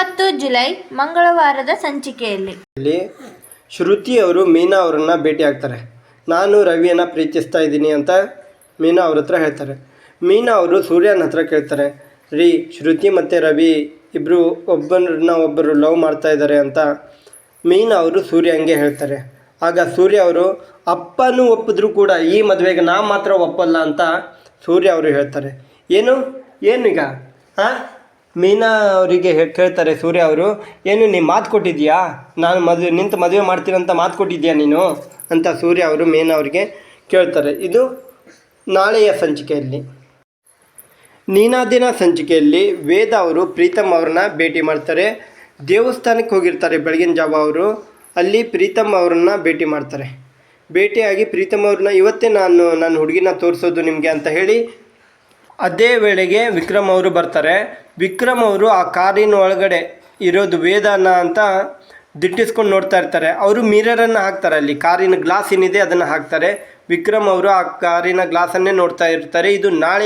ಮೂವತ್ತು ಜುಲೈ ಮಂಗಳವಾರದ ಸಂಚಿಕೆಯಲ್ಲಿ. ಶ್ರುತಿ ಅವರು ಮೀನಾ ಅವರನ್ನ ಭೇಟಿ ಆಗ್ತಾರೆ. ನಾನು ರವಿಯನ್ನು ಪ್ರೀತಿಸ್ತಾ ಇದ್ದೀನಿ ಅಂತ ಮೀನಾ ಅವ್ರ ಹತ್ರ ಹೇಳ್ತಾರೆ. ಮೀನಾ ಅವರು ಸೂರ್ಯನ ಹತ್ರ ಕೇಳ್ತಾರೆ, ರೀ, ಶ್ರುತಿ ಮತ್ತು ರವಿ ಇಬ್ಬರು ಒಬ್ಬರನ್ನ ಒಬ್ಬರು ಲವ್ ಮಾಡ್ತಾ ಇದ್ದಾರೆ ಅಂತ ಮೀನಾ ಅವರು ಸೂರ್ಯ ಹಂಗೆ ಹೇಳ್ತಾರೆ. ಆಗ ಸೂರ್ಯ ಅವರು, ಅಪ್ಪನೂ ಒಪ್ಪಿದ್ರು ಕೂಡ ಈ ಮದುವೆಗೆ ನಾ ಮಾತ್ರ ಒಪ್ಪಲ್ಲ ಅಂತ ಸೂರ್ಯ ಅವರು ಹೇಳ್ತಾರೆ. ಏನು? ಏನೀಗ ಹಾಂ ಮೀನಾ ಅವರಿಗೆ ಕೇಳ್ತಾರೆ, ಸೂರ್ಯ ಅವರು, ಏನು ನೀ ಮಾತು ಕೊಟ್ಟಿದ್ಯಾ ನಾನು ಮದುವೆ, ನಿಂತು ಮದುವೆ ಮಾಡ್ತೀನಂತ ಮಾತು ಕೊಟ್ಟಿದ್ಯಾ ನೀನು? ಅಂತ ಸೂರ್ಯ ಅವರು ಮೀನಾ ಅವರಿಗೆ ಕೇಳ್ತಾರೆ. ಇದು ನಾಳೆಯ ಸಂಚಿಕೆಯಲ್ಲಿ. ನೀನಾದಿನ ಸಂಚಿಕೆಯಲ್ಲಿ ವೇದ ಅವರು ಪ್ರೀತಮ್ ಅವ್ರನ್ನ ಭೇಟಿ ಮಾಡ್ತಾರೆ. ದೇವಸ್ಥಾನಕ್ಕೆ ಹೋಗಿರ್ತಾರೆ ಬೆಳಗಿನ ಜಾವ ಅವರು. ಅಲ್ಲಿ ಪ್ರೀತಮ್ ಅವ್ರನ್ನ ಭೇಟಿ ಮಾಡ್ತಾರೆ. ಭೇಟಿಯಾಗಿ ಪ್ರೀತಮ್ ಅವ್ರನ್ನ, ಇವತ್ತೇ ನಾನು, ನನ್ನ ಹುಡುಗಿನ ತೋರಿಸೋದು ನಿಮಗೆ ಅಂತ ಹೇಳಿ ಅದೇ ವೇಳೆಗೆ ವಿಕ್ರಮ್ ಅವರು ಬರ್ತಾರೆ. ವಿಕ್ರಮ್ ಅವರು ಆ ಕಾರಿನ ಒಳಗಡೆ ಇರೋದು ವೇದಾನ ಅಂತ ದಿಟ್ಟಿಸ್ಕೊಂಡು ನೋಡ್ತಾ ಇರ್ತಾರೆ. ಅವರು ಮಿರರನ್ನು ಹಾಕ್ತಾರೆ. ಅಲ್ಲಿ ಕಾರಿನ ಗ್ಲಾಸ್ ಏನಿದೆ ಅದನ್ನು ಹಾಕ್ತಾರೆ. ವಿಕ್ರಮ್ ಅವರು ಆ ಕಾರಿನ ಗ್ಲಾಸನ್ನೇ ನೋಡ್ತಾ ಇರ್ತಾರೆ. ಇದು ನಾಳೆ